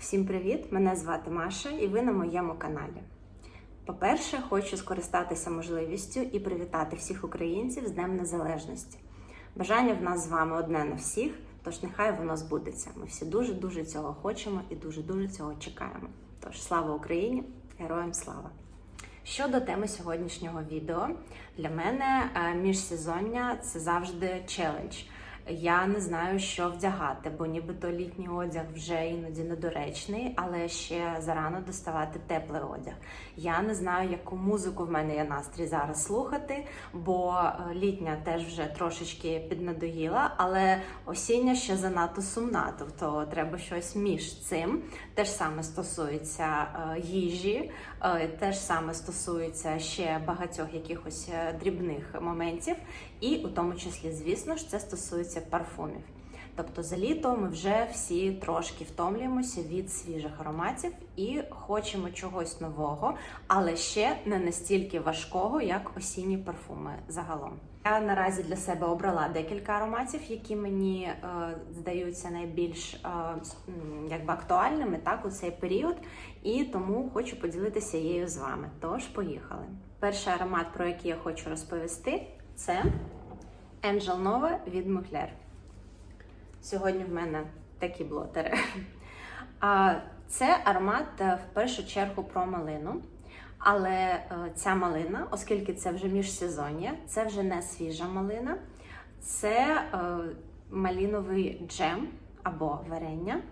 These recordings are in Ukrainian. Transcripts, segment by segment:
Всім привіт! Мене звати Маша і ви на моєму каналі. По-перше, хочу скористатися можливістю і привітати всіх українців з Днем Незалежності. Бажання в нас з вами одне на всіх, тож нехай воно збудеться. Ми всі дуже-дуже цього хочемо і дуже-дуже цього чекаємо. Тож слава Україні! Героям слава! Щодо теми сьогоднішнього відео, для мене е, міжсезоння це завжди челендж. Я не знаю, що вдягати, бо нібито літній одяг вже іноді недоречний, але ще зарано доставати теплий одяг. Я не знаю, яку музику в мене є настрій зараз слухати, бо е, літня теж вже трошечки піднадоїла, але осіння ще занадто сумна, тобто треба щось між цим. Те ж саме стосується е, їжі, е, те ж саме стосується ще багатьох якихось дрібних моментів, і у тому числі, звісно ж, це стосується парфумів. Тобто за літо ми вже всі трошки втомлюємося від свіжих ароматів і хочемо чогось нового, але ще не настільки важкого, як осінні парфуми загалом. Я наразі для себе обрала декілька ароматів, які мені е, здаються найбільш е, якби актуальними так у цей період, і тому хочу поділитися її з вами. Тож поїхали. Перший аромат, про який я хочу розповісти, це Angel Nova від Mugler. Сьогодні в мене такі блотери. Це аромат е, в першу чергу про малину. Але е, ця малина, оскільки це вже міжсезоння, це вже не свіжа малина, це е, маліновий джем або варення,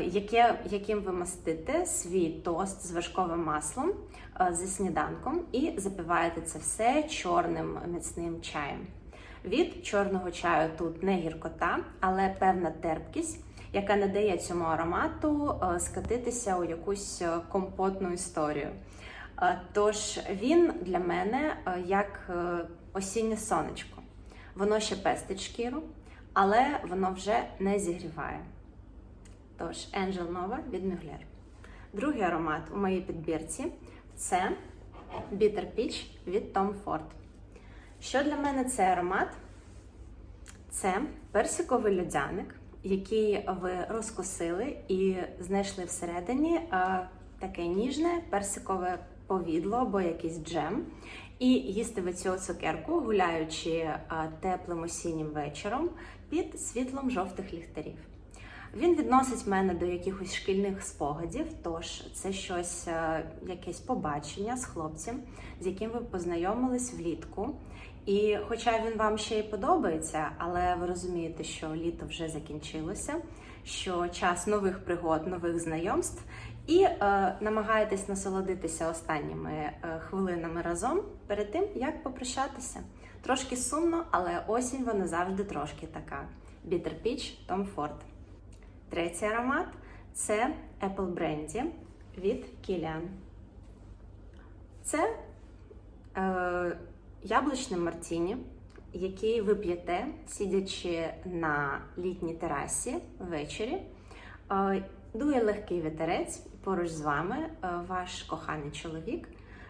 яке, яким ви мастите свій тост з вершковим маслом зі сніданком і запиваєте це все чорним міцним чаєм. Від чорного чаю тут не гіркота, але певна терпкість, яка не дає цьому аромату е, скатитися у якусь е, компотну історію. Е, Тож він для мене як осіннє сонечко. Воно ще пестить шкіру, але воно вже не зігріває. Тож, Angel Nova від Mugler. Другий аромат у моїй підбірці це Bitter Peach від Tom Ford. Що для мене цей аромат? Це персиковий льодяник, який ви розкусили і знайшли всередині е, таке ніжне персикове повідло або якийсь джем. І їсти ви цю цукерку, гуляючи е, теплим осіннім вечором під світлом жовтих ліхтарів. Він відносить мене до якихось шкільних спогадів, тож це щось, е, якесь побачення з хлопцем, з яким ви познайомились влітку. І хоча він вам ще й подобається, але ви розумієте, що літо вже закінчилося, що час нових пригод, нових знайомств, і е, намагаєтесь насолодитися останніми е, хвилинами разом перед тим, як попрощатися. Трошки сумно, але осінь вона завжди трошки така. Bitter Peach Tom Ford. Третій аромат це Apple Brandy від Kilian. Це е, яблучний мартіні, який ви п'єте, сидячи на літній терасі ввечері. Е, дує легкий вітерець, поруч з вами е, ваш коханий чоловік,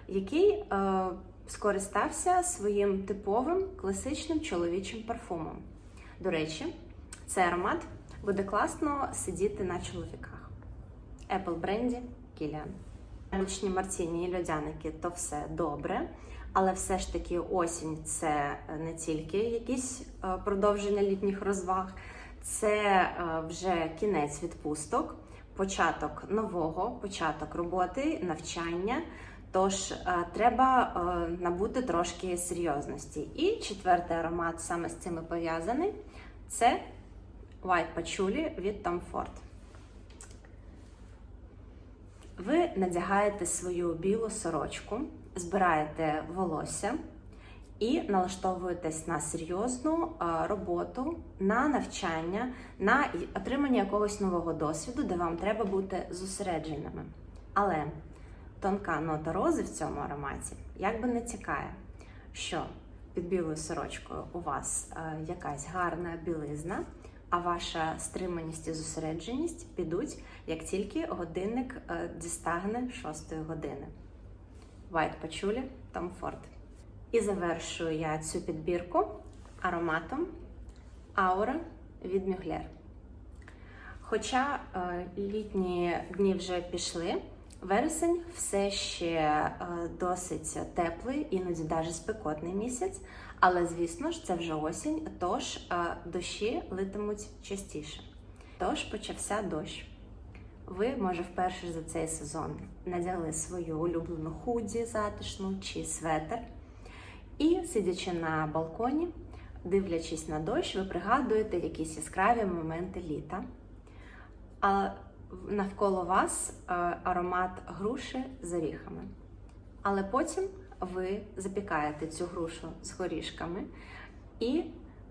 який е, скористався своїм типовим класичним чоловічим парфумом. До речі, цей аромат буде класно сидіти на чоловіках. Apple Brandy Kilian. Яблучні мартіні і льодяники то все добре, але все ж таки осінь це не тільки якісь е, продовження літніх розваг, це е, вже кінець відпусток, початок нового, початок роботи, навчання. Тож е, треба набути трошки серйозності. І четвертий аромат саме з цими пов'язаний це White Patchouli від Tom Ford. Ви надягаєте свою білу сорочку, збираєте волосся і налаштовуєтесь на серйозну роботу, на навчання, на отримання якогось нового досвіду, де вам треба бути зосередженими. Але тонка нота рози в цьому ароматі якби не тікає, що під білою сорочкою у вас якась гарна білизна, а ваша стриманість і зосередженість підуть, як тільки годинник е, дістагне 6 години. White Patchouli Tom Ford. І завершую я цю підбірку ароматом Aura від Mugler. Хоча е, літні дні вже пішли, вересень все ще е, досить теплий, іноді навіть спекотний місяць. Але звісно ж, це вже осінь, тож е, дощі литимуть частіше. Тож почався дощ. Ви, може, вперше за цей сезон надягли свою улюблену худі затишну чи светр. І сидячи на балконі, дивлячись на дощ, ви пригадуєте якісь яскраві моменти літа. А навколо вас е, аромат груші з оріхами. Але потім ви запікаєте цю грушу з горішками і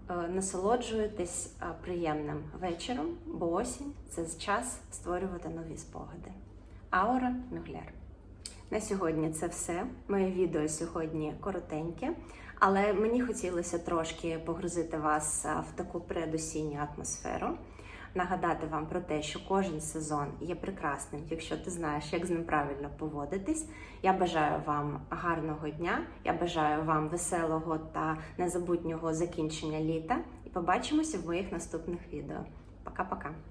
е, насолоджуєтесь е, приємним вечором, бо осінь це час створювати нові спогади. Аура Мюглер. На сьогодні це все. Моє відео сьогодні коротеньке, але мені хотілося трошки погрузити вас в таку предосінню атмосферу. Нагадати вам про те, що кожен сезон є прекрасним, якщо ти знаєш, як з ним правильно поводитись. Я бажаю вам гарного дня, я бажаю вам веселого та незабутнього закінчення літа. І побачимося в моїх наступних відео. Пока-пока!